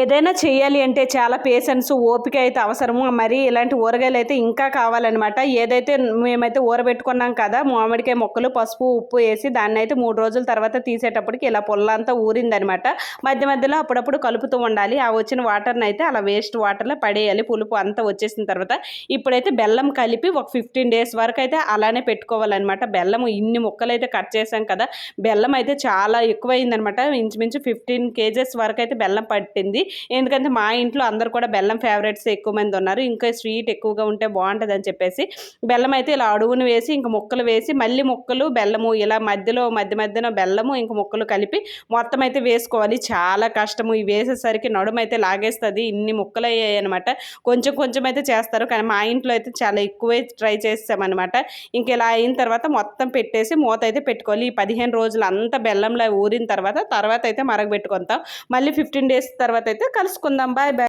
ఏదైనా చేయాలి అంటే చాలా పేషెన్స్ ఓపిక అయితే అవసరము. మరి ఇలాంటి ఊరగాయలు అయితే ఇంకా కావాలన్నమాట. ఏదైతే మేమైతే ఊరబెట్టుకున్నాం కదా మామిడికాయ మొక్కలు పసుపు ఉప్పు వేసి దాన్ని అయితే మూడు రోజుల తర్వాత తీసేటప్పటికి ఇలా పొల్లంతా ఊరిందనమాట మధ్య మధ్యలో అప్పుడప్పుడు కలుపుతూ ఉండాలి. ఆ వచ్చిన వాటర్ని అయితే అలా వేస్ట్ వాటర్లో పడేయాలి. పులుపు అంతా వచ్చేసిన తర్వాత ఇప్పుడైతే బెల్లం కలిపి ఒక ఫిఫ్టీన్ డేస్ వరకు అయితే అలానే పెట్టుకోవాలన్నమాట. బెల్లం ఇన్ని ముక్కలు అయితే కట్ చేసాం కదా బెల్లం అయితే చాలా ఎక్కువైందనమాట ఇంచుమించు ఫిఫ్టీన్ కేజెస్ వరకు అయితే బెల్లం పట్టింది. ఎందుకంటే మా ఇంట్లో అందరు కూడా బెల్లం ఫేవరెట్స్ ఎక్కువ మంది ఉన్నారు. ఇంకా స్వీట్ ఎక్కువగా ఉంటే బాగుంటుంది అని చెప్పేసి బెల్లం అయితే ఇలా అడుగును వేసి ఇంక ముక్కలు వేసి మళ్ళీ ముక్కలు బెల్లము ఇలా మధ్యలో మధ్య మధ్యన బెల్లము ఇంక ముక్కలు కలిపి మొత్తం అయితే వేసుకోవాలి. చాలా కష్టము. ఇవి వేసేసరికి నడుము అయితే లాగేస్తుంది. ఇన్ని ముక్కలు అయ్యాయి అనమాట కొంచెం కొంచెం అయితే చేస్తారు. కానీ మా ఇంట్లో అయితే చాలా ఎక్కువే ట్రై చేస్తామన్నమాట ఇంక ఇలా అయిన తర్వాత మొత్తం పెట్టేసి మూత అయితే పెట్టుకోవాలి. ఈ పదిహేను రోజులు అంతా బెల్లంలో ఊరిన తర్వాత తర్వాత అయితే మరగబెట్టుకుంటాం. మళ్ళీ ఫిఫ్టీన్ డేస్ తర్వాత అయితే కలుసుకుందాం. Bye bye.